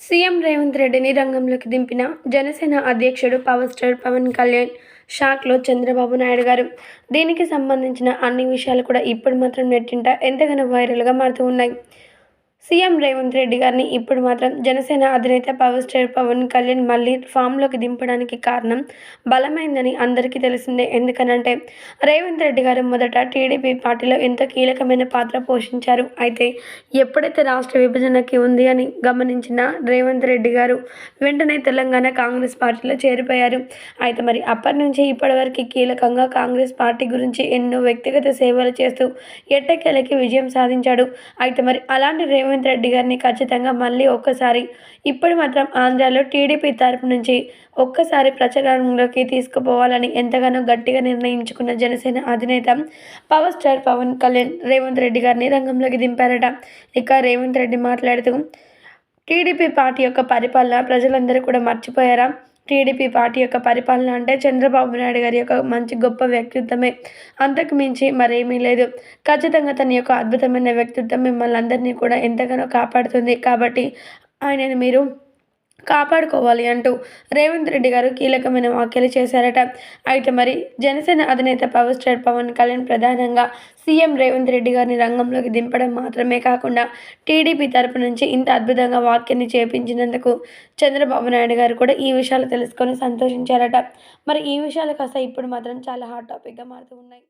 CM Revanth రెడ్డిని రంగంలోకి దింపిన జనసేన అధ్యక్షుడు పవర్ స్టార్ పవన్ కళ్యాణ్ షాక్లో చంద్రబాబు నాయుడు గారు. దీనికి సంబంధించిన అన్ని విషయాలు కూడా ఇప్పుడు మాత్రం నెట్టింట ఎంతగానో వైరల్గా మారుతూ ఉన్నాయి. సీఎం రేవంత్ రెడ్డి గారిని ఇప్పుడు మాత్రం జనసేన అధినేత పవర్ స్టార్ పవన్ కళ్యాణ్ మళ్ళీ ఫామ్లోకి దింపడానికి కారణం బలమైందని అందరికీ తెలిసిందే. ఎందుకనంటే రేవంత్ రెడ్డి గారు మొదట టీడీపీ పార్టీలో ఎంతో కీలకమైన పాత్ర పోషించారు. అయితే ఎప్పుడైతే రాష్ట్ర విభజనకి ఉంది అని గమనించిన రేవంత్ రెడ్డి గారు వెంటనే తెలంగాణ కాంగ్రెస్ పార్టీలో చేరిపోయారు. అయితే మరి అప్పటి నుంచి ఇప్పటివరకు కీలకంగా కాంగ్రెస్ పార్టీ గురించి ఎన్నో వ్యక్తిగత సేవలు చేస్తూ ఎట్టకేలకి విజయం సాధించాడు. అయితే మరి అలాంటి రేవంత్ రేవంత్ రెడ్డి గారిని ఖచ్చితంగా మళ్ళీ ఒక్కసారి ఇప్పుడు మాత్రం ఆంధ్రాలో టీడీపీ తరపు నుంచి ఒక్కసారి ప్రచారంలోకి తీసుకుపోవాలని ఎంతగానో గట్టిగా నిర్ణయించుకున్న జనసేన అధినేత పవర్ స్టార్ పవన్ కళ్యాణ్ రేవంత్ రెడ్డి గారిని రంగంలోకి దింపారట. ఇక రేవంత్ రెడ్డి మాట్లాడుతూ టీడీపీ పార్టీ యొక్క పరిపాలన ప్రజలందరూ కూడా మర్చిపోయారా? టీడీపీ పార్టీ యొక్క పరిపాలన అంటే చంద్రబాబు నాయుడు గారి యొక్క మంచి గొప్ప వ్యక్తిత్వమే. అంతకు మించి మరేమీ లేదు. ఖచ్చితంగా తన యొక్క అద్భుతమైన వ్యక్తిత్వం మిమ్మల్ని అందరినీ కూడా ఎంతగానో కాపాడుతుంది. కాబట్టి ఆయనను మీరు కాపాడుకోవాలి అంటూ రేవంత్ రెడ్డి గారు కీలకమైన వ్యాఖ్యలు చేశారట. అయితే మరి జనసేన అధినేత పవర్ స్టార్ పవన్ కళ్యాణ్ ప్రధానంగా సీఎం రేవంత్ రెడ్డి గారిని రంగంలోకి దింపడం మాత్రమే కాకుండా టీడీపీ తరపు నుంచి ఇంత అద్భుతంగా వాక్యాన్ని చేపించినందుకు చంద్రబాబు నాయుడు గారు కూడా ఈ విషయాలు తెలుసుకొని సంతోషించారట. మరి ఈ విషయాలు కాస్త ఇప్పుడు మాత్రం చాలా హాట్ టాపిక్గా మారుతూ ఉన్నాయి.